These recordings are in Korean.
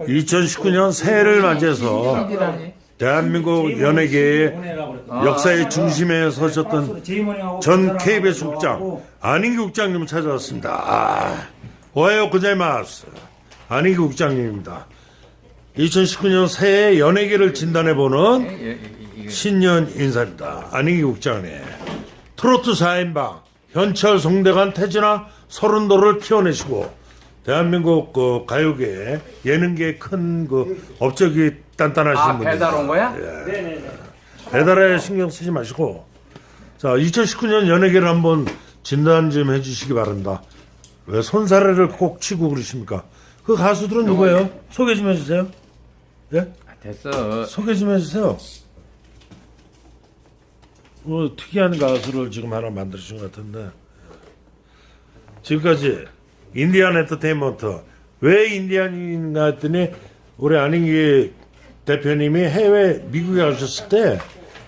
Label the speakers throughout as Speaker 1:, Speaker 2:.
Speaker 1: 2019년 새해를 맞이해서 대한민국 연예계의 역사의 중심에 서셨던 전 KBS 국장 안인기 국장님을 찾아왔습니다. 아, 오하요 고자이마스 안인기 국장님입니다. 2019년 새해 연예계를 진단해보는 신년 인사입니다. 안인기 국장님. 트로트 4인방 현철, 송대관, 태진아 서른도를 키워내시고 대한민국 그 가요계 예능계 큰 그 업적이 단단하신
Speaker 2: 아
Speaker 1: 분입니다.
Speaker 2: 배달 온 거야?
Speaker 1: 배달에 신경 쓰지 마시고 자 2019년 연예계를 한번 진단 좀 해주시기 바랍니다. 왜 손사래를 꼭 치고 그러십니까? 그 가수들은 누구예요? 소개 좀 해주세요. 예?
Speaker 2: 아, 됐어.
Speaker 1: 소개 좀 해주세요. 뭐 특이한 가수를 지금 하나 만드신 것 같은데 지금까지 인디안 엔터테인먼트 왜 인디안이나 했더니 우리 안인기 대표님이 해외 미국에 가셨을 때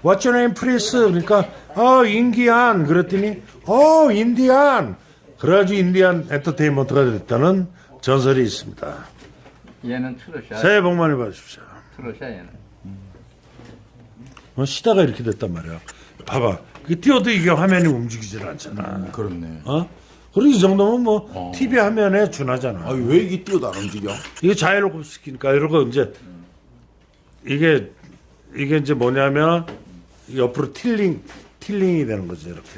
Speaker 1: What's your name, please? 그러니까 어 인디안 그랬더니 어 인디안 그래가지고 인디안 엔터테인먼트가 됐다는 전설이 있습니다.
Speaker 2: 얘는 트롯이야.
Speaker 1: 새해 복 많이 받으십시오.
Speaker 2: 트롯이야 얘는.
Speaker 1: 어, 시다가 이렇게 됐단 말이야. 봐봐. 그 띄워도 이게 화면이 움직이질 않잖아.
Speaker 3: 그렇네.
Speaker 1: 어? 그리고 이 정도면 뭐 TV 화면에 준하잖아.
Speaker 3: 아, 왜 이게 뛰어도 안 움직여?
Speaker 1: 이게 자이로급 시키니까 이러고 이제 이게 이게 이제 뭐냐면 옆으로 틸링 틸링이 되는 거지 이렇게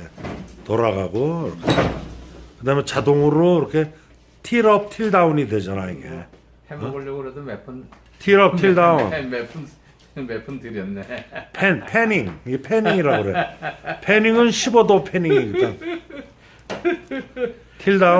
Speaker 1: 돌아가고 이렇게. 그다음에 자동으로 이렇게 틸업 틸다운이 되잖아 이게.
Speaker 2: 해 먹으려고 그래도 몇 번.
Speaker 1: 틸업 틸다운.
Speaker 2: 몇분몇분 들였네.
Speaker 1: 팬 패닝 이게 패닝이라고 그래. 패닝은 15도 패닝이거든. 틸 다운